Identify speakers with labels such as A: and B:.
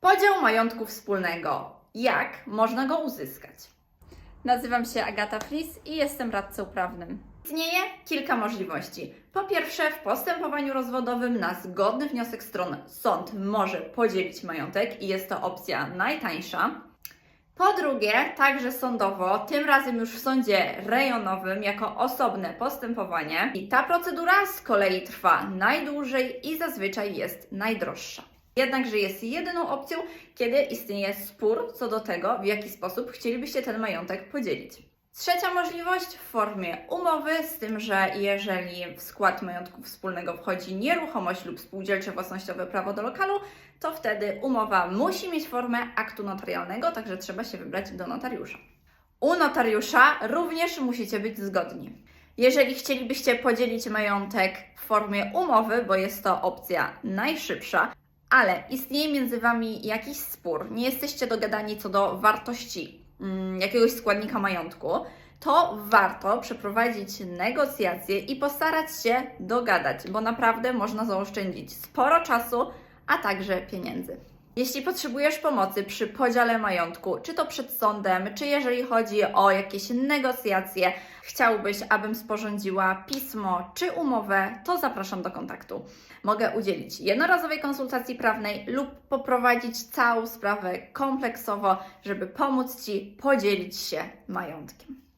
A: Podział majątku wspólnego. Jak można go uzyskać?
B: Nazywam się Agata Flis i jestem radcą prawnym.
A: Istnieje kilka możliwości. Po pierwsze, w postępowaniu rozwodowym na zgodny wniosek stron sąd może podzielić majątek i jest to opcja najtańsza. Po drugie, także sądowo, tym razem już w sądzie rejonowym jako osobne postępowanie. I ta procedura z kolei trwa najdłużej i zazwyczaj jest najdroższa. Jednakże jest jedyną opcją, kiedy istnieje spór co do tego, w jaki sposób chcielibyście ten majątek podzielić. Trzecia możliwość w formie umowy, z tym, że jeżeli w skład majątku wspólnego wchodzi nieruchomość lub spółdzielcze własnościowe prawo do lokalu, to wtedy umowa musi mieć formę aktu notarialnego, także trzeba się wybrać do notariusza. U notariusza również musicie być zgodni. Jeżeli chcielibyście podzielić majątek w formie umowy, bo jest to opcja najszybsza, ale istnieje między Wami jakiś spór, nie jesteście dogadani co do wartości mm, jakiegoś składnika majątku, to warto przeprowadzić negocjacje i postarać się dogadać, bo naprawdę można zaoszczędzić sporo czasu, a także pieniędzy. Jeśli potrzebujesz pomocy przy podziale majątku, czy to przed sądem, czy jeżeli chodzi o jakieś negocjacje, chciałbyś, abym sporządziła pismo czy umowę, to zapraszam do kontaktu. Mogę udzielić jednorazowej konsultacji prawnej lub poprowadzić całą sprawę kompleksowo, żeby pomóc Ci podzielić się majątkiem.